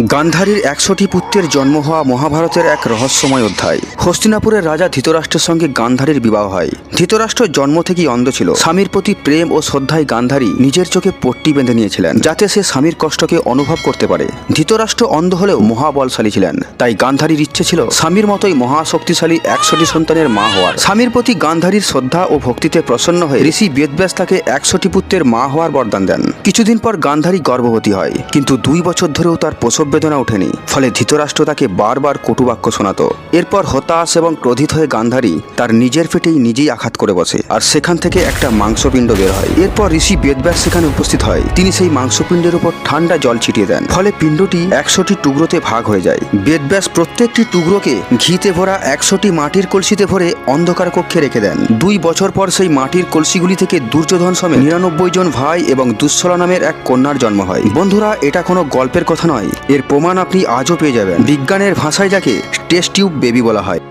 গান্ধারীর একশোটি পুত্রের জন্ম হওয়া মহাভারতের এক রহস্যময় অধ্যায়। হস্তিনাপুরের রাজা ধৃতরাষ্ট্রের সঙ্গে গান্ধারীর বিবাহ হয়। ধৃতরাষ্ট্র জন্ম থেকেই অন্ধ ছিল। স্বামীর প্রতি প্রেম ও শ্রদ্ধায় গান্ধারী নিজের চোখে পট্টি বেঁধে নিয়েছিলেন। যাতে সে স্বামীর কষ্টকে অনুভব করতে পারে। ধৃতরাষ্ট্র অন্ধ হলেও মহাবলশালী ছিলেন। তাই গান্ধারীর ইচ্ছে ছিল স্বামীর মতোই মহাশক্তিশালী একশোটি সন্তানের মা হওয়ার। স্বামীর প্রতি গান্ধারীর শ্রদ্ধা ও ভক্তিতে প্রসন্ন হয়ে ঋষি বেদব্যাস তাকে একশোটি পুত্রের মা হওয়ার বরদান দেন। কিছুদিন পর গান্ধারী গর্ভবতী হয়। কিন্তু দুই বছর ধরেও তার প্রসব বেদনা ওঠেনি, ফলে ধৃতরাষ্ট্র তাকে বারবার কটুবাক্য শোনাতো। এরপর হতাশ এবং ক্রোধিত হয়ে গান্ধারী তার নিজের পেটেই নিজেই আঘাত করে বসে, আর সেখান থেকে একটা মাংসপিণ্ড বের হয়। এরপর ঋষি বেদব্যাস সেখানে উপস্থিত হয়। তিনি সেই মাংসপিণ্ডের উপর ঠান্ডা জল ছিটিয়ে দেন, ফলে পিণ্ডটি একশোটি টুকরোতে ভাগ হয়ে যায়। বেদব্যাস প্রত্যেকটি টুকরোকে ঘিতে ভরা একশোটি মাটির কলসিতে ভরে অন্ধকার কক্ষে রেখে দেন। দুই বছর পর সেই মাটির কলসিগুলি থেকে দুর্যোধন সমেত নিরানব্বই জন ভাই এবং দুঃস্থলা নামের এক কন্যার জন্ম হয়। বন্ধুরা, এটা কোনো গল্পের কথা নয় এর প্রমাণ আপনি আজও পেয়ে যাবেন। বিজ্ঞানের ভাষায় যাকে টেস্ট টিউব বেবি বলা হয়।